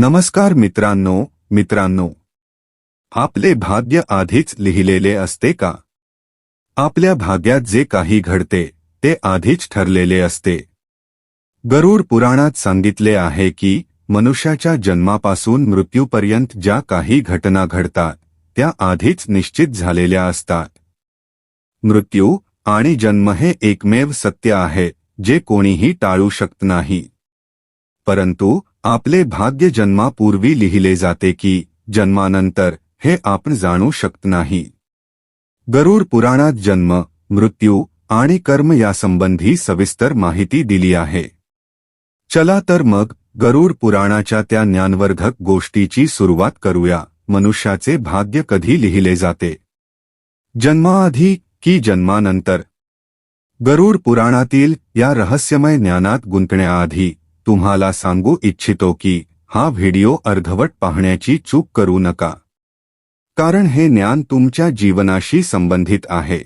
नमस्कार मित्रांनो मित्रांनो. आपले भाग्य आधीच लिहिलेले असते का? आपल्या भाग्यात जे काही घडते ते आधीच ठरलेले असते. गरुड पुराणात सांगितले आहे की मनुष्याच्या जन्मापासून मृत्यूपर्यंत ज्या काही घटना घडतात त्या आधीच निश्चित झालेल्या असतात. मृत्यू आणि जन्म हे एकमेव सत्य आहे जे कोणीही टाळू शकत नाही. परंतु आपले भाग्य जन्मापूर्वी लिहिले जाते की जन्मानंतर हे आपण जाणू शकत नाही. गरुड पुराणात जन्म, मृत्यू आणि कर्म यासंबंधी सविस्तर माहिती दिली आहे. चला तर मग गरुड पुराणाच्या त्या ज्ञानवर्धक गोष्टीची सुरुवात करूया. मनुष्याचे भाग्य कधी लिहिले जाते? जन्माआधी की जन्मानंतर? गरुड पुराणातील या रहस्यमय ज्ञानात गुंतण्याआधी तुम्हाला सांगू इच्छितो की हा व्हिडिओ अर्धवट पाहण्याची चूक करू नका. कारण हे ज्ञान तुमच्या जीवनाशी संबंधित आहे.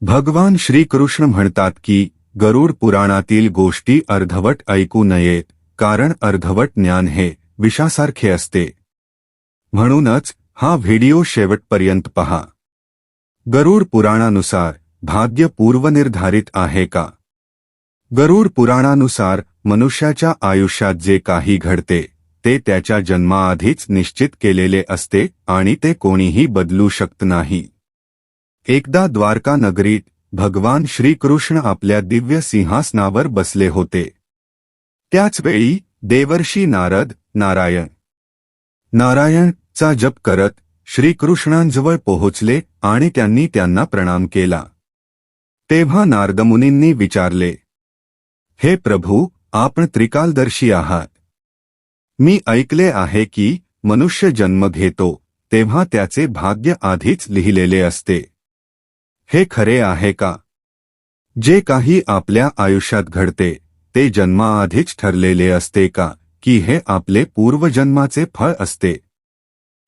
भगवान श्रीकृष्ण म्हणतात की गरुड पुराणातील गोष्टी अर्धवट ऐकू नयेत कारण अर्धवट ज्ञान हे विषासारखे असते. म्हणूनच हा व्हिडिओ शेवटपर्यंत पहा. गरुड पुराणानुसार भाग्य पूर्वनिर्धारित आहे का? गरुड पुराणानुसार मनुष्याच्या आयुष्यात जे काही घडते ते त्याच्या जन्माआधीच निश्चित केलेले असते आणि ते कोणीही बदलू शकत नाही. एकदा द्वारका नगरीत भगवान श्रीकृष्ण आपल्या दिव्य सिंहासनावर बसले होते. त्याचवेळी देवर्षी नारद नारायण. नारायणचा जप करत श्रीकृष्णांजवळ पोहोचले आणि त्यांनी त्यांना प्रणाम केला. तेव्हा नारदमुनींनी विचारले हे प्रभू आपण त्रिकालदर्शी आहात. मी ऐकले आहे की मनुष्य जन्म घेतो तेव्हा त्याचे भाग्य आधीच लिहिलेले असते. हे खरे आहे का? जे काही आपल्या आयुष्यात घडते ते जन्माआधीच ठरलेले असते का की हे आपले पूर्वजन्माचे फळ असते?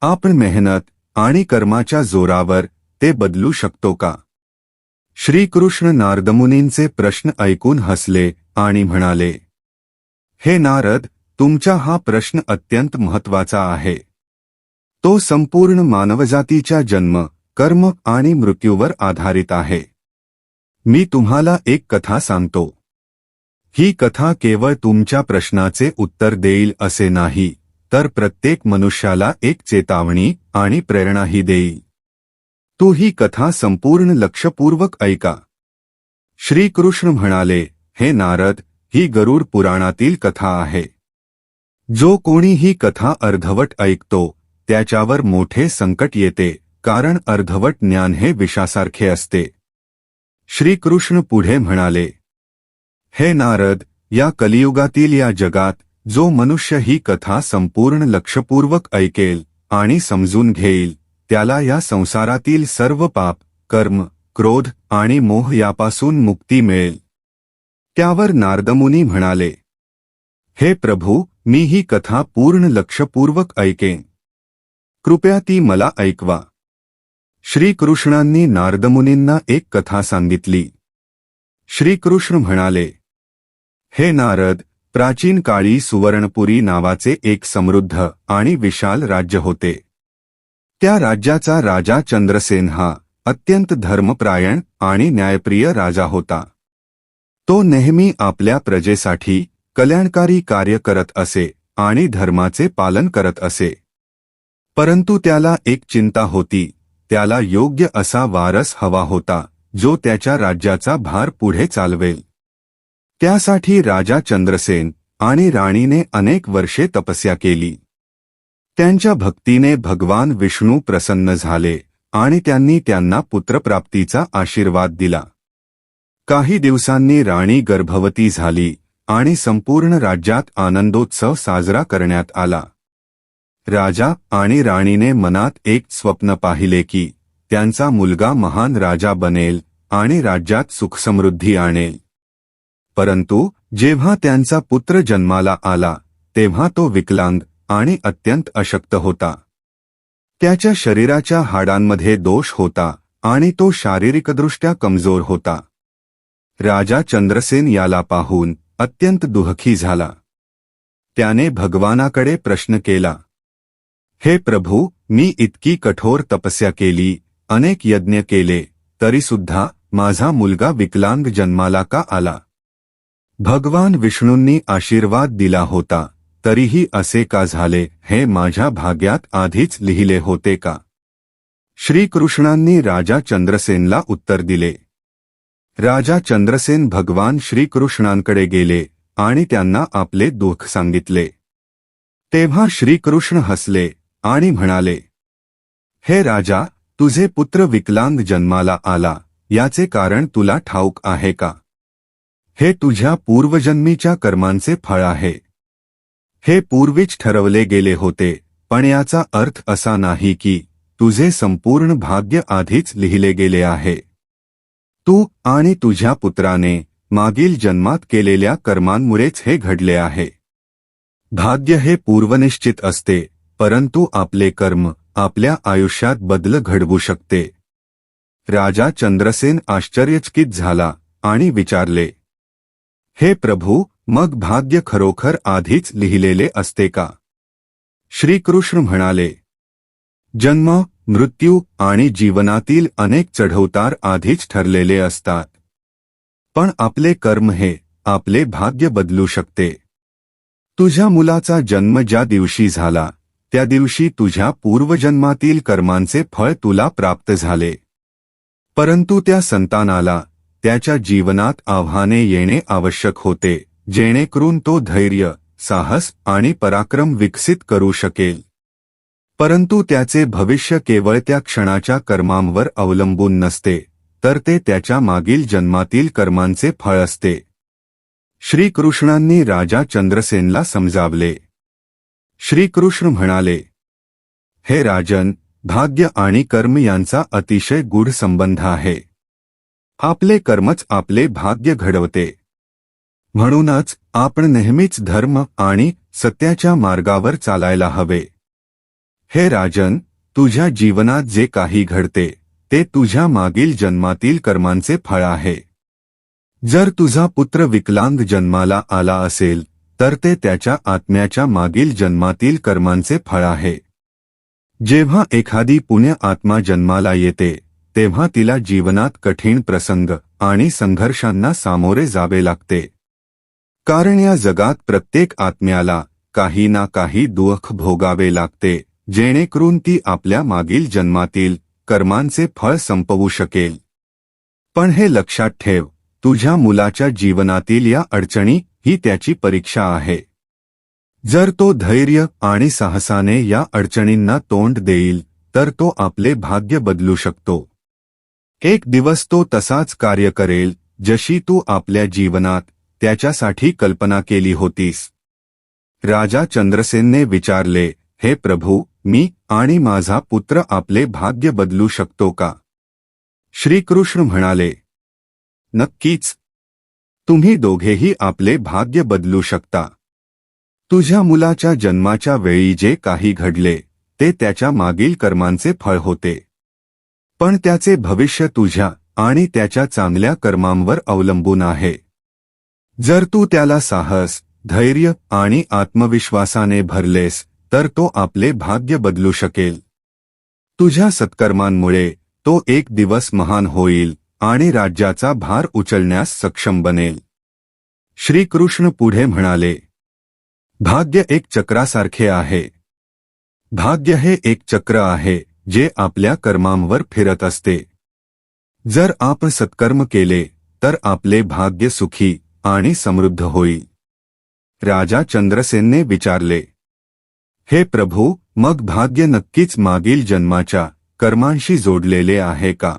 आपण मेहनत आणि कर्माच्या जोरावर ते बदलू शकतो का? श्रीकृष्ण नारदमुनींचे प्रश्न ऐकून हसले आणि म्हणाले हे नारद तुमचा हा प्रश्न अत्यंत महत्त्वाचा आहे. तो संपूर्ण मानवजातीच्या जन्म कर्म आणि मृत्यूवर आधारित आहे. मी तुम्हाला एक कथा सांगतो. ही कथा केवळ तुमच्या प्रश्नाचे उत्तर देईल असे नाही तर प्रत्येक मनुष्याला एक चेतावणी आणि प्रेरणाही देईल. तू ही कथा संपूर्ण लक्षपूर्वक ऐका. श्रीकृष्ण म्हणाले हे नारद ही गरुड पुराणातील कथा आहे. जो कोणी ही कथा अर्धवट ऐकतो त्याच्यावर मोठे संकट येते कारण अर्धवट ज्ञान हे विषासारखे असते. श्रीकृष्ण पुढे म्हणाले हे नारद या कलियुगातील या जगात जो मनुष्य ही कथा संपूर्ण लक्षपूर्वक ऐकेल आणि समजून घेईल त्याला या संसारातील सर्व पाप कर्म क्रोध आणि मोह यापासून मुक्ती मिळेल. त्यावर नारदमुनी म्हणाले हे प्रभू मी ही कथा पूर्ण लक्षपूर्वक ऐकेन. कृपया ती मला ऐकवा. श्रीकृष्णांनी नारदमुनींना एक कथा सांगितली. श्रीकृष्ण म्हणाले हे नारद प्राचीन काळी सुवर्णपुरी नावाचे एक समृद्ध आणि विशाल राज्य होते. त्या राज्याचा राजा चंद्रसेन हा अत्यंत धर्मप्रायण आणि न्यायप्रिय राजा होता. तो नेहमी आपल्या प्रजेसाठी कल्याणकारी कार्य करत असे आणि धर्माचे पालन करत असे. परंतु त्याला एक चिंता होती त्याला योग्य असा वारस हवा होता जो त्याच्या राज्याचा भार पुढे चालवेल. त्यासाठी राजा चंद्रसेन आणि राणीने अनेक वर्षे तपस्या केली. त्यांच्या भक्तीने भगवान विष्णू प्रसन्न झाले आणि त्यांनी त्यांना पुत्रप्राप्तीचा आशीर्वाद दिला. काही दिवसांनी राणी गर्भवती झाली आणि संपूर्ण राज्यात आनंदोत्सव साजरा करण्यात आला. राजा आणि राणीने मनात एक स्वप्न पाहिले की त्यांचा मुलगा महान राजा बनेल आणि राज्यात सुखसमृद्धी आणेल. परंतु जेव्हा त्यांचा पुत्र जन्माला आला तेव्हा तो विकलांग आणि अत्यंत अशक्त होता. त्याच्या शरीराच्या हाडांमध्ये दोष होता आणि तो शारीरिकदृष्ट्या कमजोर होता. राजा चंद्रसेन याला पाहून अत्यंत दुःखी झाला. त्याने भगवानाकडे प्रश्न केला, हे प्रभू, मी इतकी कठोर तपस्या केली, अनेक यज्ञ केले, तरीसुद्धा माझा मुलगा विकलांग जन्माला का आला? भगवान विष्णूंनी आशीर्वाद दिला होता, तरीही असे का झाले, हे माझ्या भाग्यात आधीच लिहिले होते का? श्रीकृष्णांनी राजा चंद्रसेनला उत्तर दिले राजा चंद्रसेन भगवान श्रीकृष्णांकडे गेले आणि त्यांना आपले दुःख सांगितले. तेव्हा श्रीकृष्ण हसले आणि म्हणाले हे राजा तुझे पुत्र विकलांग जन्माला आला याचे कारण तुला ठाऊक आहे का? हे तुझ्या पूर्वजन्मीच्या कर्मांचे फळ आहे. हे पूर्वीच ठरवले गेले होते पण याचा अर्थ असा नाही की तुझे संपूर्ण भाग्य आधीच लिहिले गेले आहे. तू आणि तुझ्या पुत्राने मागील जन्मात केलेल्या कर्मांमुळेच हे घडले आहे. भाग्य हे पूर्वनिश्चित असते परंतु आपले कर्म आपल्या आयुष्यात बदल घडवू शकते. राजा चंद्रसेन आश्चर्यचकित झाला आणि विचारले हे प्रभू मग भाग्य खरोखर आधीच लिहिलेले असते का? श्रीकृष्ण म्हणाले जन्म मृत्यू आणि जीवनातील अनेक चढउतार आधीच ठरलेले असतात. पण आपले कर्म हे आपले भाग्य बदलू शकते. तुझ्या मुलाचा जन्म ज्या दिवशी झाला त्या दिवशी तुझ्या पूर्वजन्मातील कर्मांचे फळ तुला प्राप्त झाले. परंतु त्या संतानाला त्याच्या जीवनात आव्हाने येणे आवश्यक होते जेणेकरून तो धैर्य साहस आणि पराक्रम विकसित करू शकेल. परंतु त्याचे भविष्य केवळ त्या क्षणाच्या कर्मांवर अवलंबून नसते तर ते त्याच्या मागील जन्मातील कर्मांचे फळ असते. श्रीकृष्णांनी राजा चंद्रसेनला समजावले. श्रीकृष्ण म्हणाले हे राजन भाग्य आणि कर्म यांचा अतिशय गूढ संबंध आहे. आपले कर्मच आपले भाग्य घडवते. म्हणूनच आपण नेहमीच धर्म आणि सत्याच्या मार्गावर चालायला हवे. हे राजन तुझ्या जीवनात जे काही घडते ते तुझ्या मागील जन्मातील कर्मांचे फळ आहे. जर तुझा पुत्र विकलांग जन्माला आला असेल तर ते त्याच्या आत्म्याच्या मागील जन्मातील कर्मांचे फळ आहे. जेव्हा एखादी पुण्य आत्मा जन्माला येते तेव्हा तिला जीवनात कठीण प्रसंग आणि संघर्षांना सामोरे जावे लागते. कारण या जगात प्रत्येक आत्म्याला काही ना काही दुःख भोगावे लागते. जेणेकरून ती आपल्या मागील जन्मातील कर्मांचे फळ संपवू शकेल. पण हे लक्षात ठेव तुझ्या मुलाच्या जीवनातील या अडचणी ही त्याची परीक्षा आहे. जर तो धैर्य आणि साहसाने या अडचणींना तोंड देईल तर तो आपले भाग्य बदलू शकतो. एक दिवस तो तसाच कार्य करेल जशी तू आपल्या जीवनात त्याच्यासाठी कल्पना केली होतीस. राजा चंद्रसेनने विचारले हे प्रभू मी आणि माझा पुत्र आपले भाग्य बदलू शकतो का? श्रीकृष्ण म्हणाले नक्कीच. तुम्ही दोघेही आपले भाग्य बदलू शकता. तुझ्या मुलाच्या जन्माच्या वेळी जे काही घडले ते त्याच्या मागील कर्मांचे फळ होते. पण त्याचे भविष्य तुझ्या आणि त्याच्या चांगल्या कर्मांवर अवलंबून आहे. जर तू त्याला साहस धैर्य आणि आत्मविश्वासाने भरलेस तर तो आपले भाग्य बदलू शकेल. तुझ्या सत्कर्मांमुळे तो एक दिवस महान होईल आणि राज्याचा भार उचलण्यास सक्षम बनेल. श्रीकृष्ण पुढे म्हणाले भाग्य एक चक्रासारखे आहे. भाग्य हे एक चक्र आहे जे आपल्या कर्मांवर फिरत असते. जर आपण सत्कर्म केले तर आपले भाग्य सुखी आणि समृद्ध होईल. राजा चंद्रसेनने विचारले हे प्रभू मग भाग्य नक्कीच मागील जन्माच्या कर्मांशी जोडलेले आहे का?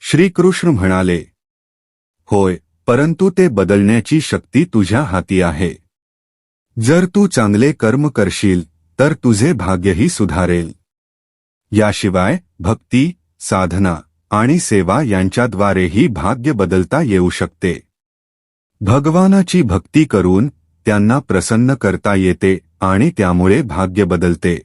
श्रीकृष्ण म्हणाले होय परंतु ते बदलण्याची शक्ती तुझ्या हाती आहे. जर तू चांगले कर्म करशील तर तुझे भाग्यही सुधारेल. याशिवाय भक्ती साधना आणि सेवा यांच्याद्वारेही भाग्य बदलता येऊ शकते. भगवानाची भक्ती करून त्यांना प्रसन्न करता येते आणि त्यामुळे भाग्य बदलते.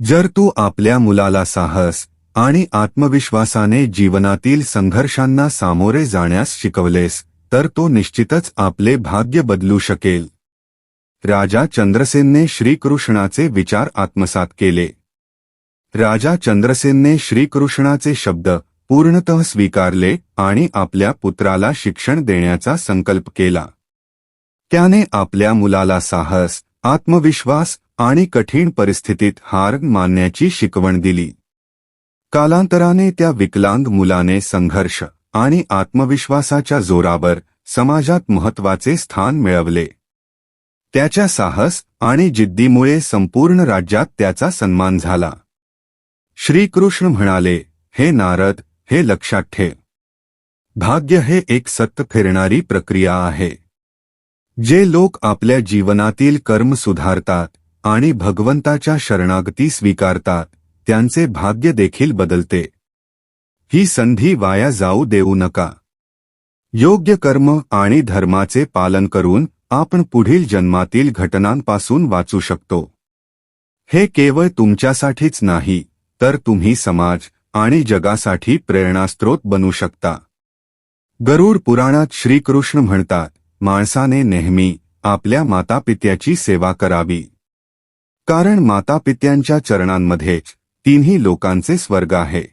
जर तू आपल्या मुलाला साहस आणि आत्मविश्वासाने जीवनातील संघर्षांना सामोरे जाण्यास शिकवलेस तर तो निश्चितच आपले भाग्य बदलू शकेल. राजा चंद्रसेनने श्रीकृष्णाचे विचार आत्मसात केले. राजा चंद्रसेनने श्रीकृष्णाचे शब्द पूर्णतः स्वीकारले आणि आपल्या पुत्राला शिक्षण देण्याचा संकल्प केला. त्याने आपल्या मुलाला साहस आत्मविश्वास आणि कठीण परिस्थितीत हार मानण्याची शिकवण दिली. कालांतराने त्या विकलांग मुलाने संघर्ष आणि आत्मविश्वासाच्या जोरावर समाजात महत्त्वाचे स्थान मिळवले. त्याच्या साहस आणि जिद्दीमुळे संपूर्ण राज्यात त्याचा सन्मान झाला. श्रीकृष्ण म्हणाले हे नारद हे लक्षात ठेव. भाग्य हे एक सत्य फिरणारी प्रक्रिया आहे. जे लोक आपल्या जीवनातील कर्म सुधारतात आणि भगवंताच्या शरणागती स्वीकारतात त्यांचे भाग्य देखील बदलते. ही संधी वाया जाऊ देऊ नका. योग्य कर्म आणि धर्माचे पालन करून आपण पुढील जन्मातील घटनांपासून वाचू शकतो. हे केवळ तुमच्यासाठीच नाही तर तुम्ही समाज आणि जगासाठी प्रेरणास्त्रोत बनू शकता. गरुड पुराणात श्रीकृष्ण म्हणतात माणसाने नेहमी आपल्या मातापित्याची सेवा करावी. कारण मातापित्यांच्या चरणांमध्येच तिन्ही लोकांचे स्वर्ग आहे.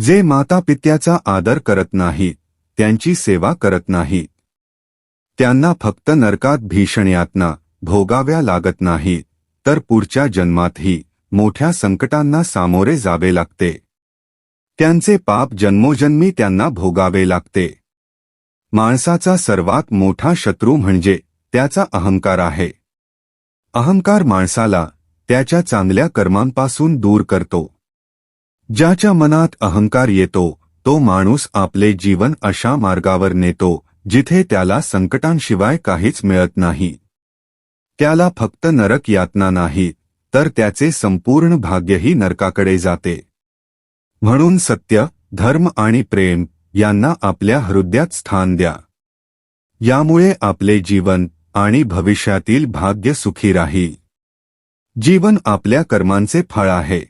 जे मातापित्याचा आदर करत नाहीत त्यांची सेवा करत नाहीत. त्यांना फक्त नरकात भीषण यातना भोगाव्या लागत नाहीत तर पुढच्या जन्मातही मोठ्या संकटांना सामोरे जावे लागते. त्यांचे पाप जन्मोजन्मी त्यांना भोगावे लागते. माणसाचा सर्वात मोठा शत्रू म्हणजे त्याचा अहंकार आहे. अहंकार माणसाला त्याच्या चांगल्या कर्मांपासून दूर करतो. ज्याच्या मनात अहंकार येतो तो माणूस आपले जीवन अशा मार्गावर नेतो जिथे त्याला संकटांशिवाय काहीच मिळत नाही. त्याला फक्त नरक यातना नाही तर त्याचे संपूर्ण भाग्यही नरकाकडे जाते. म्हणून सत्य धर्म आणि प्रेम यांना आपल्या हृदयात स्थान द्या. यामुळे आपले जीवन आणि भविष्यातील भाग्य सुखी राहील जीवन आपल्या कर्मांचे फळ आहे.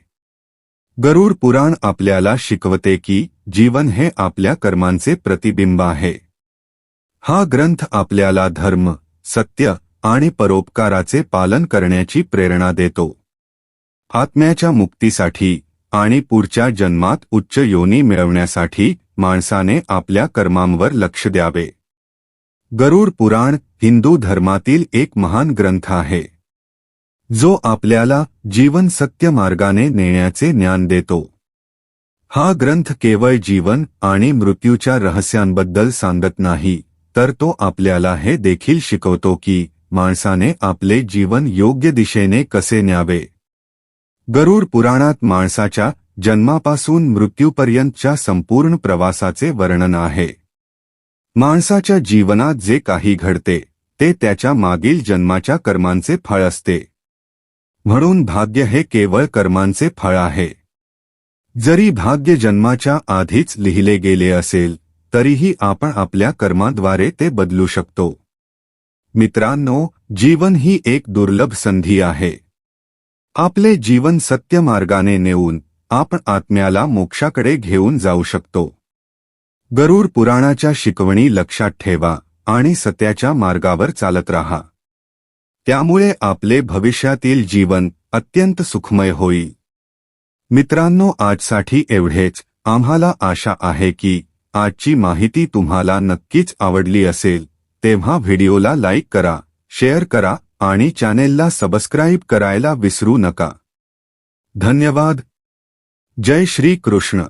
गरुड पुराण आपल्याला शिकवते की जीवन हे आपल्या कर्मांचे प्रतिबिंब आहे. हा ग्रंथ आपल्याला धर्म सत्य आणि परोपकाराचे पालन करण्याची प्रेरणा देतो. आत्म्याच्या मुक्तीसाठी आणि पुढच्या जन्मात उच्च योनी मिळवण्यासाठी माणसाने आपल्या कर्मांवर लक्ष द्यावे. गरुड पुराण हिंदू धर्मातील एक महान ग्रंथ आहे. जो आपल्याला जीवन सत्य मार्गाने नेण्याचे ज्ञान देतो. हा ग्रंथ केवळ जीवन आणि मृत्यूच्या रहस्यांबद्दल सांगत नाही तर तो आपल्याला हे देखील शिकवतो की माणसाने आपले जीवन योग्य दिशेने कसे न्यावे. गरुड पुराणात माणसाच्या जन्मापासून मृत्यूपर्यंतच्या संपूर्ण प्रवासाचे वर्णन आहे. माणसाच्या जीवनात जे काही घडते ते त्याच्या मागील जन्माच्या कर्मांचे फळ असते. म्हणून भाग्य हे केवळ कर्मांचे फळ आहे. जरी भाग्य जन्माच्या आधीच लिहिले गेले असेल तरीही आपण आपल्या कर्माद्वारे ते बदलू शकतो. मित्रांनो जीवन ही एक दुर्लभ संधी आहे. आपले जीवन सत्य मार्गाने नेऊन आपण आत्म्याला मोक्षाकडे घेऊन जाऊ शकतो. गरुड पुराणाच्या शिकवणी लक्षात ठेवा आणि सत्याच्या मार्गावर चालत राहा. त्यामुळे आपले भविष्यातील जीवन अत्यंत सुखमय होईल. मित्रांनो आजसाठी एवढेच. आम्हाला आशा आहे की आजची माहिती तुम्हाला नक्कीच आवडली असेल. तेव्हा व्हिडिओला लाईक करा शेअर करा आणि चॅनेलला सबस्क्राईब करायला विसरू नका. धन्यवाद. जय श्री कृष्ण.